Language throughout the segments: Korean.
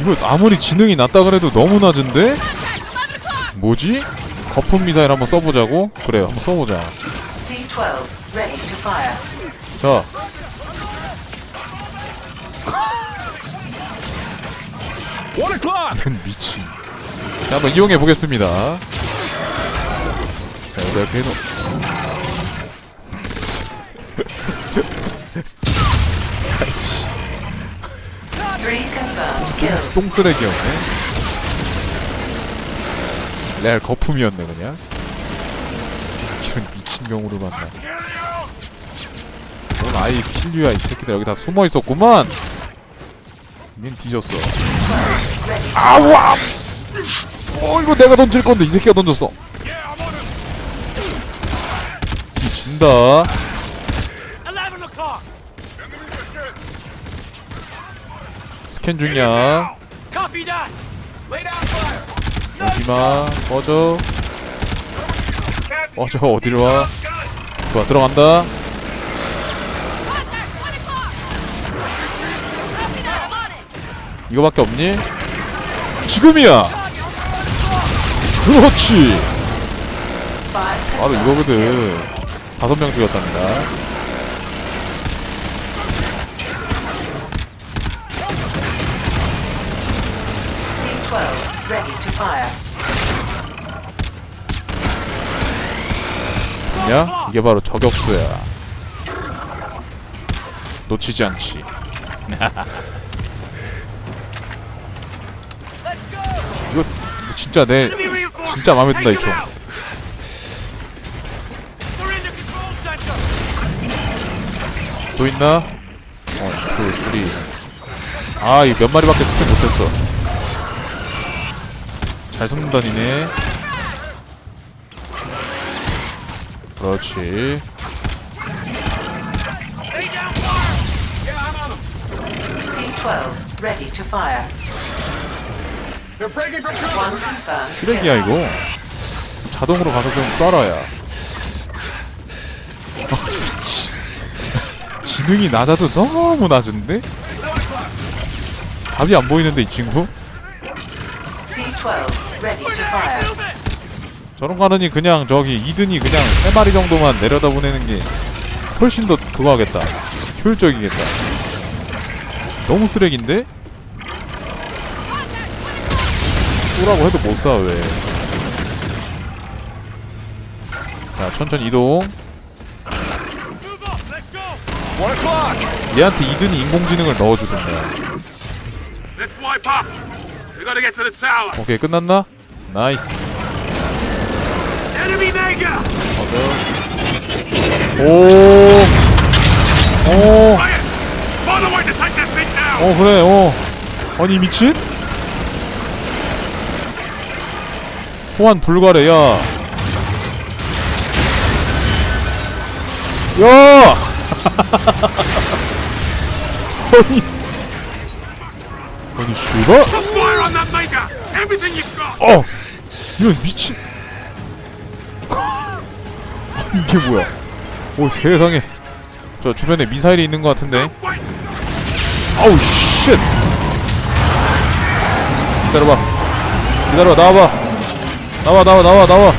이거 아무리 지능이 낮다 그래도 너무 낮은데? 뭐지? 거품 미사일 한번 써보자고? 그래요 한번 써보자 C-12, ready to fire. 자 미친 자 한번 이용해 보겠습니다 자 여기다 이렇게 해놓 똥쓰레기였네 레알 거품이었네 그냥. 이런 미친 경우를 만나. 뭔 아이 킬류야 이 새끼들. 여기 다 숨어 있었구만! 닌 뒤졌어. 아와 어 이거 내가 던질 건데 이 새끼가 던졌어. 뒤진다 스캔 중이야. 오지마 꺼져 꺼져. 어디로 와? 좋아 들어간다. 이거밖에 없니? 지금이야. 그렇지. 바로 이거거든. 다섯 명 죽였답니다 야 이게 바로 저격수야 놓치지 않지. 이거 진짜 내 진짜 마음에 든다 이총. 또 있나? 어, 투, 쓰리. 아, 이 몇 마리밖에 스캔 못했어. 잘 숨는 다니네. 그렇지. Lay down fire. Yeah, I'm on them. C-12, ready to fire. They're breaking from cover. One confirmed 쓰레기야. 이거. 자동으로 가서 좀 쏴라야. 어, 미치. 지능이 낮아도 너무 낮은데? 답이 안 보이는데, 이 친구? C-12, 저런 가느니 그냥 저기 이든이 그냥 세 마리 정도만 내려다 보내는 게 훨씬 더 그거 하겠다. 효율적이겠다. 너무 쓰레기인데? 쏘라고 해도 못 쏴, 왜. 자, 천천히 이동. 얘한테 이든이 인공지능을 넣어주든가. Let's wipe up. We gotta get to the tower. 오케이, 끝났나? 나이스. Enemy mega. 맞아. 오. 오. Fire. Find a way to take that thing down. 어 그래 어 아니 미친? 호환 불가래 야 야! 아니 아니 got. 어! 이런 미친. 이게 뭐야? 오 세상에. 저 주변에 미사일이 있는 것 같은데. 아우 쉣. 기다려봐. 기다려봐 나와봐. 나와 나와 나와 나와.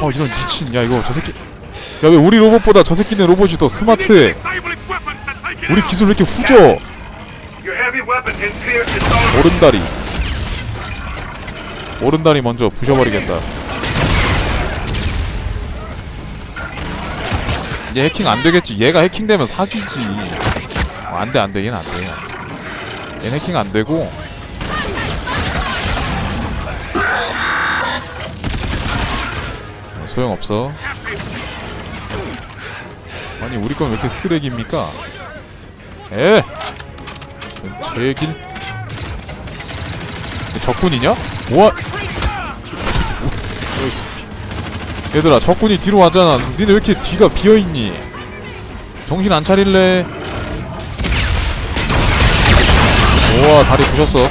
어 이런 미친. 야 이거 저 새끼. 야 왜 우리 로봇보다 저 새끼네 로봇이 더 스마트해 우리. 기술 왜 이렇게 후져. 오른다리 오른다리 먼저 부셔버리겠다. 이제 해킹 안 되겠지. 얘가 해킹되면 사기지. 어, 안돼 안돼. 얘는 안돼. 얘는 해킹 안 되고. 어, 소용없어. 아니 우리 건 왜 이렇게 쓰레기입니까? 에? 제길? 적군이냐? 어이, 새끼. 얘들아 적군이 뒤로 왔잖아. 니네 왜 이렇게 뒤가 비어있니? 정신 안 차릴래? 우와 다리 부셨어.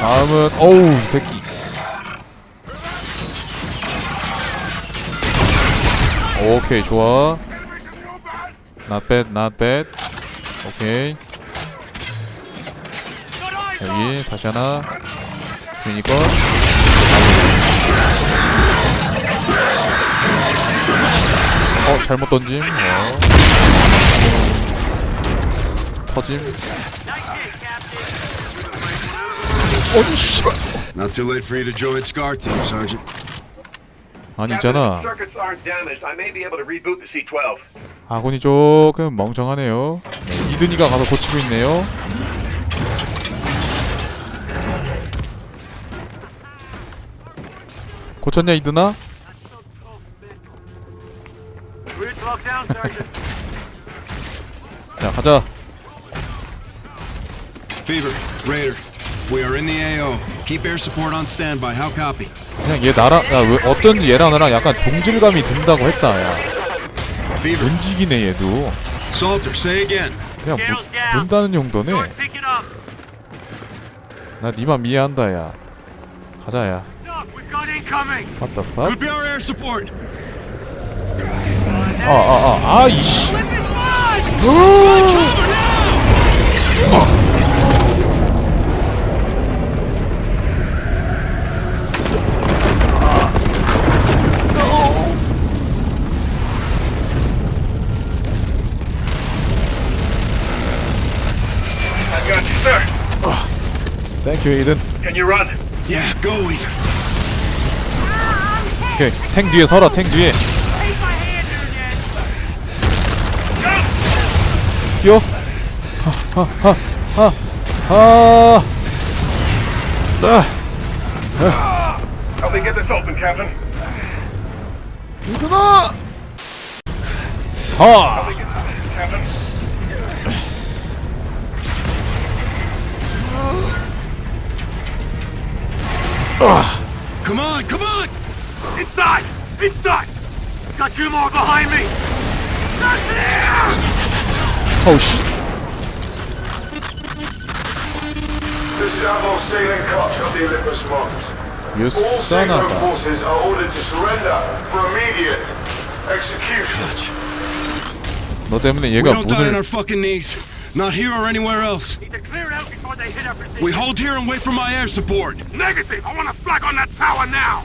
다음은 어우 이 새끼. 오케이 좋아. Not bad, not bad. 오케이. 여기 다시 하나. 유니콘. 어 잘못 던짐. 어. 터짐. 어디 씨발. Not too late for you to join SCAR team, Sergeant. 아니 있잖아. circuits aren't damaged, I may be able to reboot the C-12. 아군이 조금 멍청하네요. 네, 이든이가 가서 고치고 있네요. 고쳤냐 Sergeant. 자 가자. Fever, Raider, we are in the AO. Keep air support on standby. How copy? 그냥 얘 나랑 야 왜 어쩐지 얘랑 나랑 약간 동질감이 든다고 했다. 야 Fever, 은직이네 얘도. Salter, say again. 그냥 문, 문다는 용도네. Pick it up. 나 니만 이해한다 야. 가자 야. Doc, we've got incoming. What the fuck? Could be our air support. 아아아 아, 이씨. I got you, sir. 땡큐 이든. Can you run? Yeah, go, Ethan. 오케이 탱 뒤에 서라 탱 뒤에. 뛰어. 하하하하 하. 나 Help me get this open, Captain. 이든아. 하. Come on, come on! Inside! Inside! Got two more behind me! Not there! 어우 씨. This is Admiral Sealing Koch of the Olympus Mons. All 유산하다. Sealing forces are ordered to surrender for immediate execution. 너 때문에 We 얘가 don't die on 문을 our fucking knees. Not here or anywhere else. Need to clear it out before they hit our position. We hold here and wait for my air support. Negative! I want a flag on that tower now!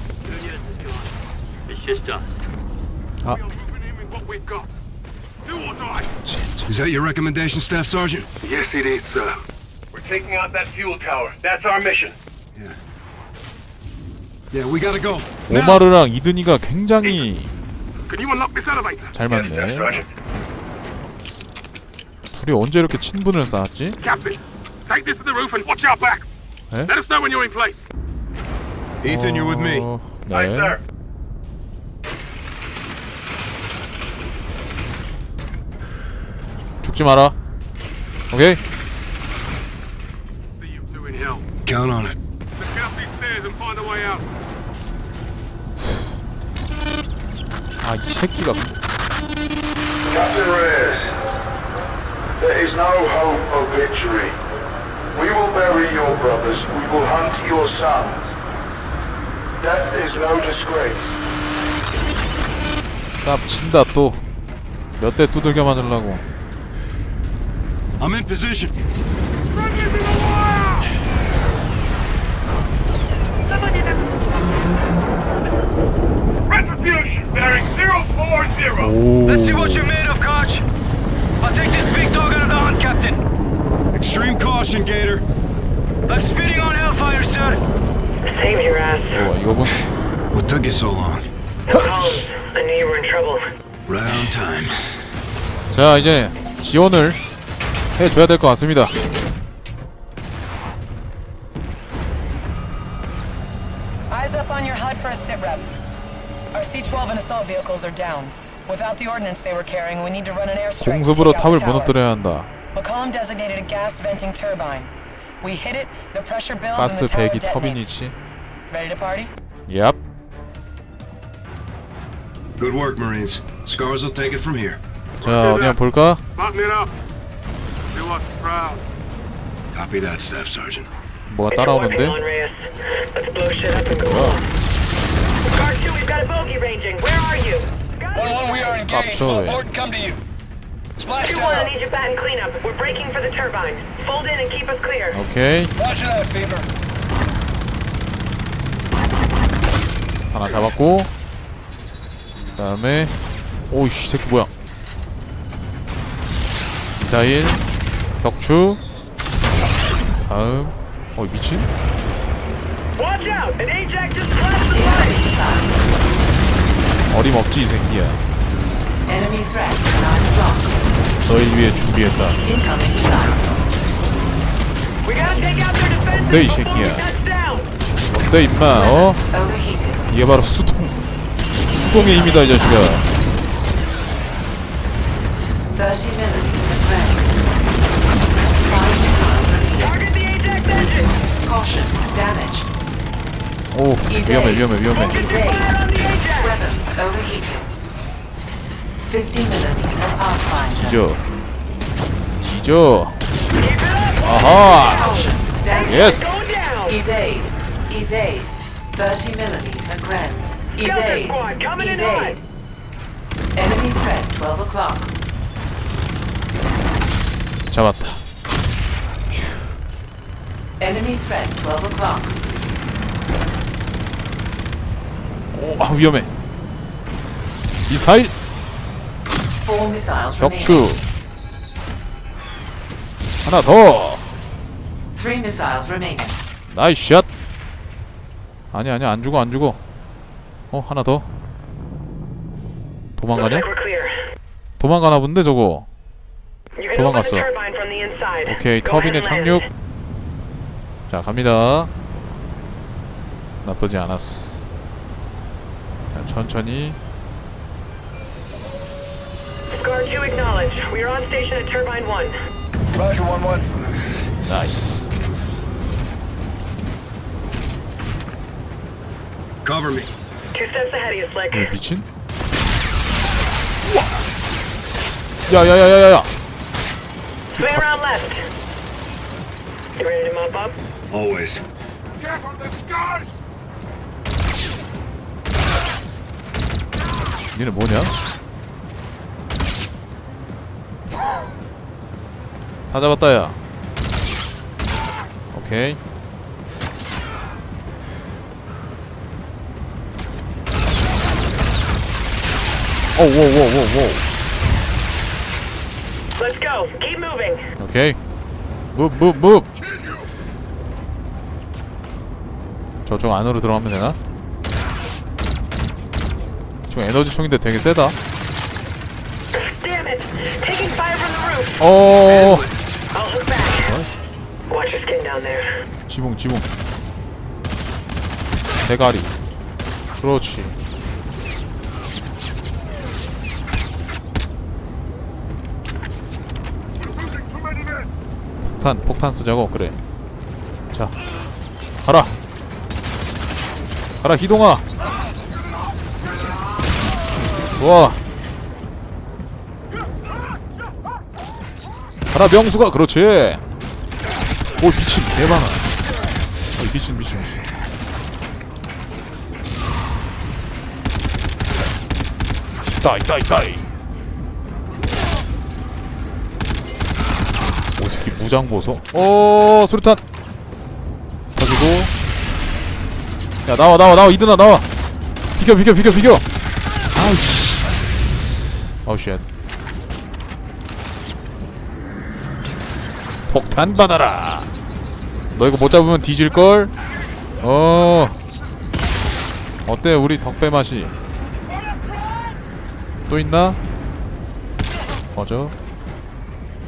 Do or die! Is that your recommendation, Staff Sergeant? Yes, it is, sir. We're taking out that fuel tower. That's our mission. Yeah, we gotta go. 오마르랑 이든이가 굉장히 Can you unlock this elevator? 잘 맞네. Sergeant. 둘이 언제 이렇게 친분을 쌓았지? Captain, take this to the roof and watch our backs. Eh? Let us know when you're in place. Ethan, you're with me. 어, 네. 죽지 마라. 오케이. Count on it. Get up these stairs and find a way out. 아 이 새끼가 Captain Reyes, there is no hope of victory. We will bury your brothers. We will hunt your sons. Death is no disgrace. 딱 친다 또. 몇 대 두들겨 맞으려고. I'm in position. Retribution bearing 040. 오. Let's see what you're made of, Koch. I'll take this big dog out of the hunt, Captain. Extreme caution, Gator. I'm speeding on Hellfire, sir. Same here, ass. 와 이거 본. What took you so long? No Collins, I knew you were in trouble. Right on time. 자 이제 지원을 해줘야 될 것 같습니다. Eyes up on your HUD for a sit rep. Our C-12 and assault vehicles are down. Without the ordnance they were carrying, we need to run an airstrike 공습으로 탑을. 무너뜨려야 한다. McCollum designated a gas venting turbine. We hit it, the pressure builds 가스 and the tower 배기 detonates. 터빈이지. Ready to party? 얍. Good work, Marines. Scars will take it from here. 자 어디 한번 볼까? Button it up. Do us proud. Copy that, Staff Sergeant. 뭐가 Get your weapon 따라오는데? on, Reyes. Let's blow shit up and go 뭐야? home. Guard 2, we've got a bogey ranging. Where are you? 1-1, we are engaged. Capture All it. aboard, come to you. Splash 2-1, I down. need you bat and cleanup. We're breaking for the turbine. Fold in and keep us clear. 오케이 Roger that, Fever. 하나 잡았고 그 다음에 오이씨 새끼 뭐야 미사일 격추 다음 어 미친. 어림없지 이 새끼야 Enemy threat 9 o'clock. 너희 위해 준비했다 어때, 이 새끼야. 어때 임마 어? 이게 바로 수동 수동의 힘이다 이 자식아 위험해 위험해 위험해 Focus your fire on the Ajax! Weapons overheated. 50 millimeter Pathfinder. 뒤져 뒤져 Keep it up! 아하 Caution. Damage. 예스 Go down! Evade. Evade. 30 millimeter Gren. Delta Evade. squad, coming in Evade. Enemy threat 12 o'clock. 잡았다 Enemy threat 12 o'clock. 오 아, 위험해 미사일 Four missiles remaining. 격추 하나 더 Three missiles remaining. 나이스 샷 아니 아니 안 죽어 안 죽어 어 하나 더 도망가냐? 도망가나 본데 저거 도망갔어. 오케이 터빈에 착륙. 자 갑니다 나쁘지 않았어 자 천천히 Guard 2 acknowledge. We are on station at turbine 1. Roger, 1-1. 나이스 Cover me. Two steps ahead of you, Slick. 어, 미친? 야야야야야야 Swing around left. You ready to mop up? Always. 니네 뭐냐? 다 잡았다 야 오케이 오오오오오 Let's go. Keep moving. 오케이 무브 무브 무브 저쪽 안으로 들어가면 되나? 지금 에너지 총인데 되게 세다. 어. 지붕 지붕 대가리 그렇지 폭탄 폭탄 쓰자고 그래 자 가라 가라 희동아 좋아. 가라 명수가 그렇지. 오 미친 대박아. 어, 미친 미친 미친. 있다 있다 있다 오 새끼 무장 보소. 오 수류탄. 가지고. 야 나와 나와 나와 이드나 나와. 비켜 비켜 비켜 비켜. 아우씨 아우씨 폭탄 받아라. 너 이거 못 잡으면 뒤질 걸? 어. 어때 우리 덕배 맛이? 또 있나? 꺼져.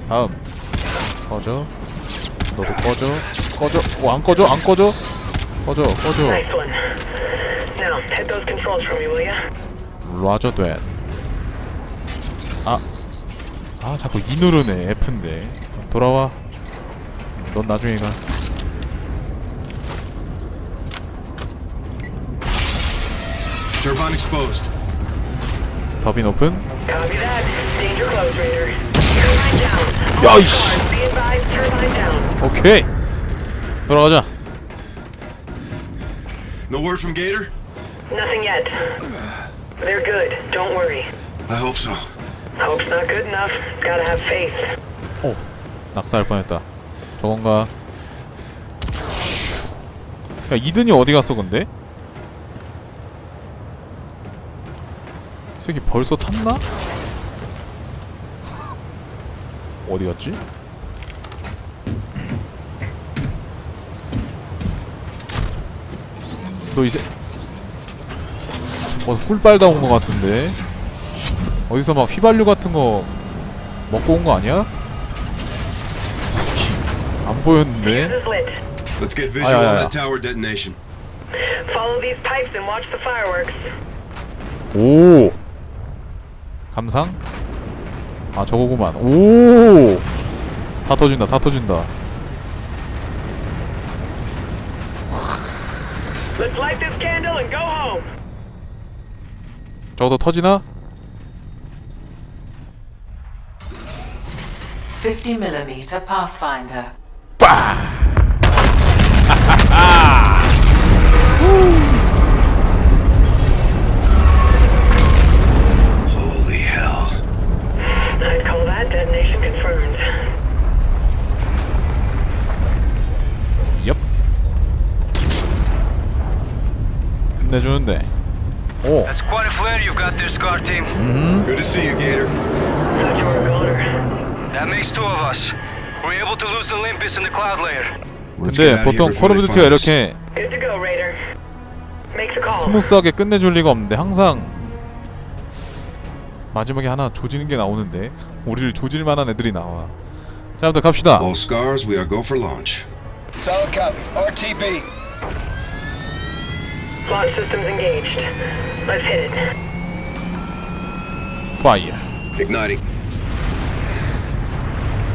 다음. 꺼져. 너도 꺼져. 꺼져. 어, 안 꺼져 안 꺼져. 꺼져 꺼져. Nice one. Now, head those controls for me, will ya? 라저 돼. 아, 아 자꾸 이 누르네 F인데 돌아와. 넌 나중에 가. Turbine exposed. 더빈 오픈. Copy that. Danger close, Raider. Turbine down. 야 이씨. Be advised, turbine down. 오케이. 돌아가자. No word from Gator? Nothing yet. They're good. Don't worry. I hope so. Hope's not good enough. Gotta have faith. 오 낙사할 뻔했다 저건가 야 이든이 어디 갔어 근데? 이 새끼 벌써 탔나? 어디 갔지? 너 이제 어디서 꿀 빨다 온거 같은데 어디서 막 휘발유 같은 거 먹고 온 거 아니야? 이 새끼 안 보였는데 Fuse is lit. Let's get visual on aye. that tower detonation. Follow these pipes and watch the fireworks. 오 감상? 아 저거구만 오다 터진다 다 터진다 Let's light this candle and go home. 저것도 터지나? 50 millimeter Pathfinder. Holy hell. I'd call that detonation confirmed. 엽 끝내주는데 오 That's quite a flare you've got there, Scar Team. Good to see you, Gator. Thought you were a goner. That makes two of us. We're able to lose the Olympus and the Cloud Layer. Let's get 근데 out of here 보통 before 콜 오브 they 듀티가 find us. 이렇게 Good to go, Raider. Make the call. 스무스하게 끝내줄 리가 없는데 항상 마지막에 하나 조지는 게 나오는데 우리를 조질 만한 애들이 나와 자 아무튼 갑시다 All scars, we are go for launch. Solid copy. RTB. Launch systems engaged. Let's hit it. 파이어 Igniting.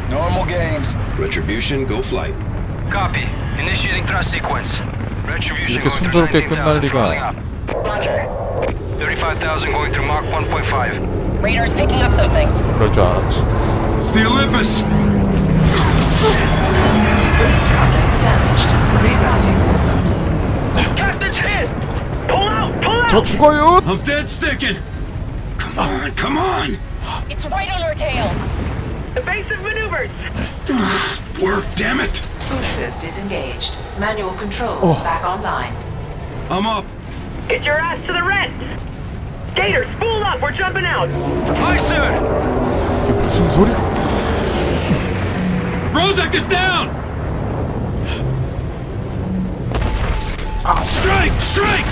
Normal gains. Retribution, go flight. Copy. Initiating thrust sequence. Retribution 이렇게 going through 순조롭게 19,000, 끝날 throttling 리가. up. 35,000 going through Mach 1.5. Radar's picking up something. 그럴 줄 알았지 It's the Olympus! Boost couplings damaged. Rerouting systems. Captain's hit! Pull out! Pull out! 저 죽어요 I'm dead sticking! Come on, come on! It's right on our tail. Evasive maneuvers! Work, damn it! Boosters disengaged. Manual controls oh. back online. I'm up. Get your ass to the rent! Gator, spool up! We're jumping out! Aye, sir! Rozek is down! Strike! Strike!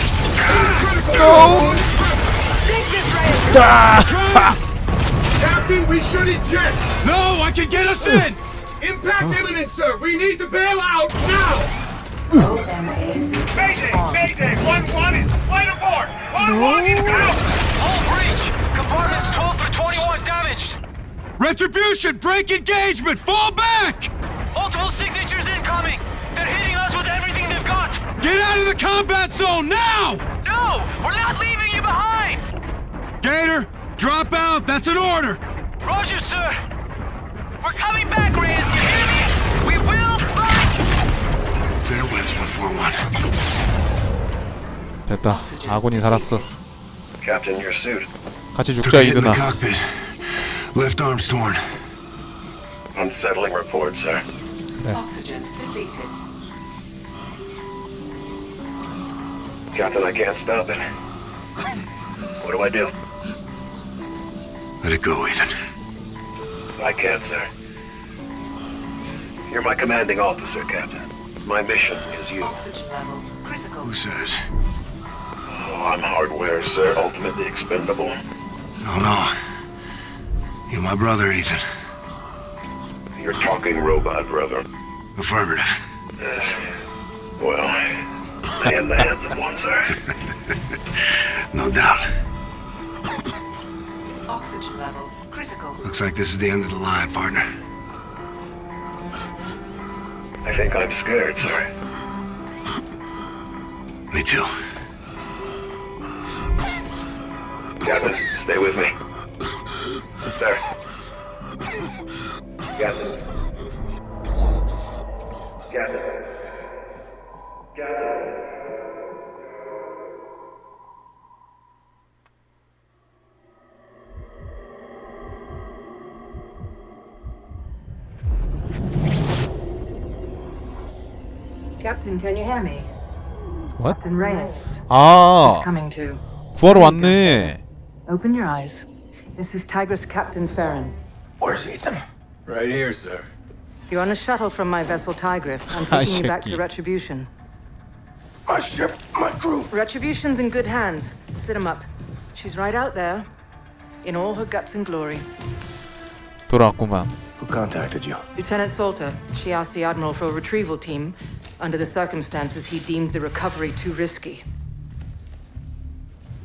No! Ah! We should eject! No, I can get us in! Impact imminent, sir! We need to bail out now! OMA systems Mayday! Mayday! 1-1 is flight aboard! 1-1 is out! All breach! Compartments 12 through 21 damaged! Retribution! Break engagement! Fall back! Multiple signatures incoming! They're hitting us with everything they've got! Get out of the combat zone now! No! We're not leaving you behind! Gator, drop out! That's an order! Roger, sir! We're coming back, Reyes, you hear me? We will fight! Fair winds 141. 됐다 아군이 살았어 Captain, your suit. 같이 Took 죽자 a hit in the 이드나 cockpit. Left arm's torn. Unsettling report, sir. Oxygen depleted. Captain, I can't stop it. What do I do? Let it go, Ethan. I can't, sir. You're my commanding officer, Captain. My mission is you. Level. Who says? Oh, I'm hardware, sir. Ultimately expendable. No, no. You're my brother, Ethan. You're talking robot, brother. Affirmative. Yes. Well, I am the handsome one, sir. Looks like this is the end of the line, partner. I think I'm scared, sir. Me too. Captain, stay with me. Sir. Captain. Captain. Captain, can you hear me? What? Captain Reyes 아 is coming to. 구하러 왔네 Open your eyes. This is Tigris Captain Farron. Where's Ethan? Right here, sir. You're on a shuttle from my vessel Tigris. I'm Hi, taking you back to 새끼. Retribution. My ship, my crew. Retribution's in good hands. Sit him up. She's right out there, in all her guts and glory. 돌아왔구만 Who contacted you? Lieutenant Salter, she asked the Admiral for a retrieval team. under the circumstances, he deemed the recovery too risky.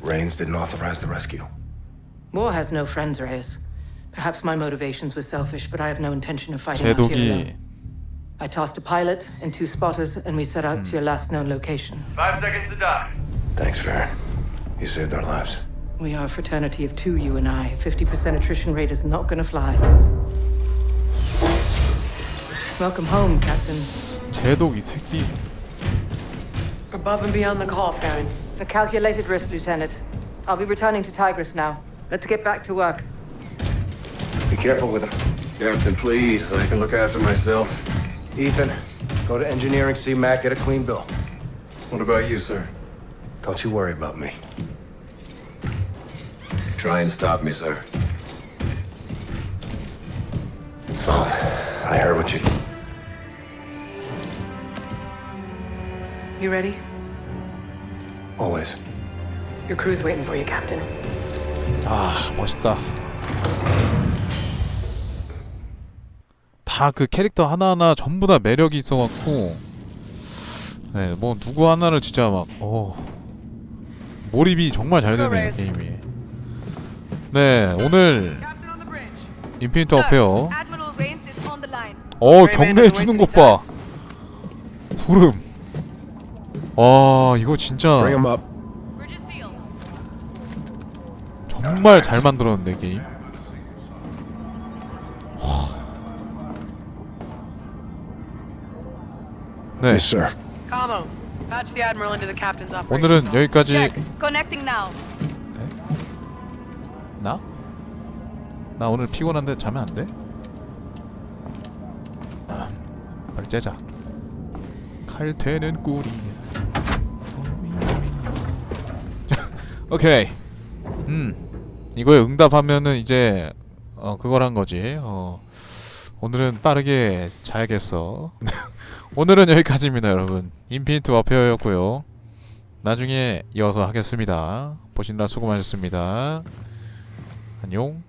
Rains didn't authorize the rescue. War has no friends, Reyes. Perhaps my motivations were selfish, but I have no intention of fighting out here alone. I tossed a pilot and two spotters, and we set out hmm. to your last known location. Five seconds to die. Thanks, Farron. You saved our lives. We are a fraternity of two, you and I. 50% attrition rate is not gonna fly. Welcome home, Captain. 제독 이 새끼 Above and beyond the call, Farron. A calculated risk, Lieutenant. I'll be returning to Tigris now. Let's get back to work. Be careful with him. Captain, please. I can look after myself. Ethan, go to engineering, see Mac, get a clean bill. What about you, sir? Don't you worry about me. Try and stop me, sir. So, I heard what you. You ready? Always. Your crew's waiting for you, Captain. 아 멋있다 다 그 캐릭터 하나하나 전부 다 매력이 있어갖고 네뭐 누구 하나를 진짜 막 어, 몰입이 정말 잘 되네요 게임이 네 오늘. 인피니트 어페어. 어 Rayman 경례해 isn't 주는 wasting 것봐 소름 와 이거 진짜. 정말 잘 만들었는데 게임 네 오늘은 여기까지 now. 나? 나 오늘 피곤한데 자면 안 돼? 아, 빨리 째자 칼퇴는 꿀이 오케이. 음 이거에 응답하면은 이제 어 그거란 거지. 어 오늘은 빠르게 자야겠어. 오늘은 여기까지입니다 여러분. 인피니트 와페어였고요. 나중에 이어서 하겠습니다. 보시느라 수고 많으셨습니다. 안녕